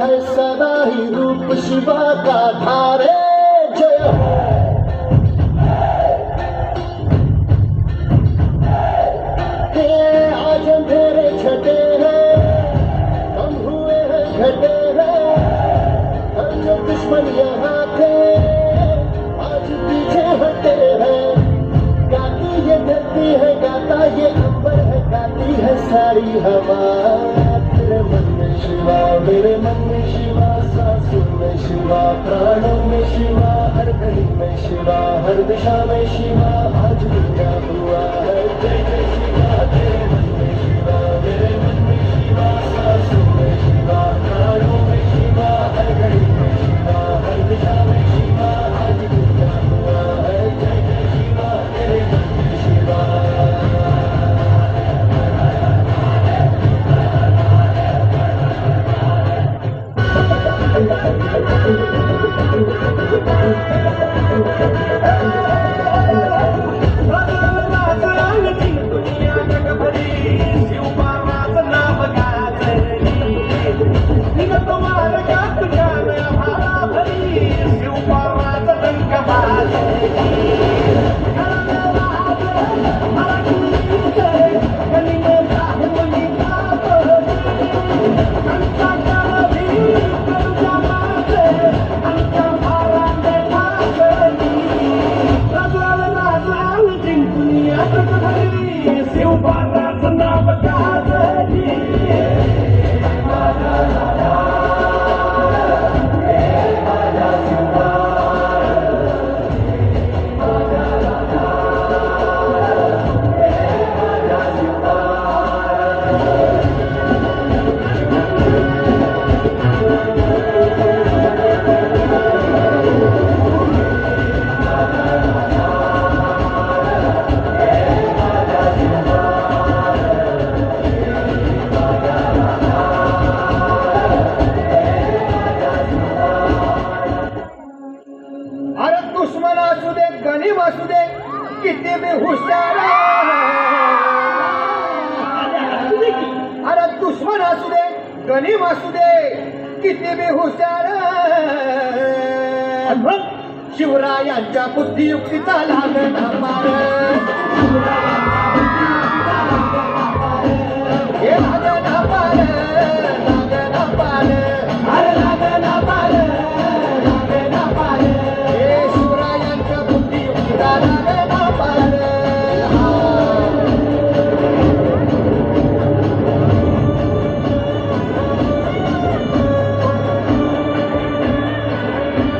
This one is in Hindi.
है सदा ही रूप शिवा का धारे जय। आज अंधेरे छटे हैं, हम हुए हैं घटे हैं, हम जो दुश्मन यहाँ थे, आज पीछे हटे हैं। गाती ये धरती है, गाता ये अंबर है, गाती है सारी हवा। शिवा, मेरे मन में शिवा सांसों में शिवा, प्राणों में शिवा, हर घड़ी में शिवा, हर दिशा में शिवा, आज दुनिया हुआ है? Thank you. seu Raza, Nava, Tara. मी वासुदे किती मी हुशार अरे दुश्मन असू दे गणी वासू दे किती मी हुशार शिवरायांच्या बुद्धियुक्तीचा लागला पार हे लागला पार लागला पार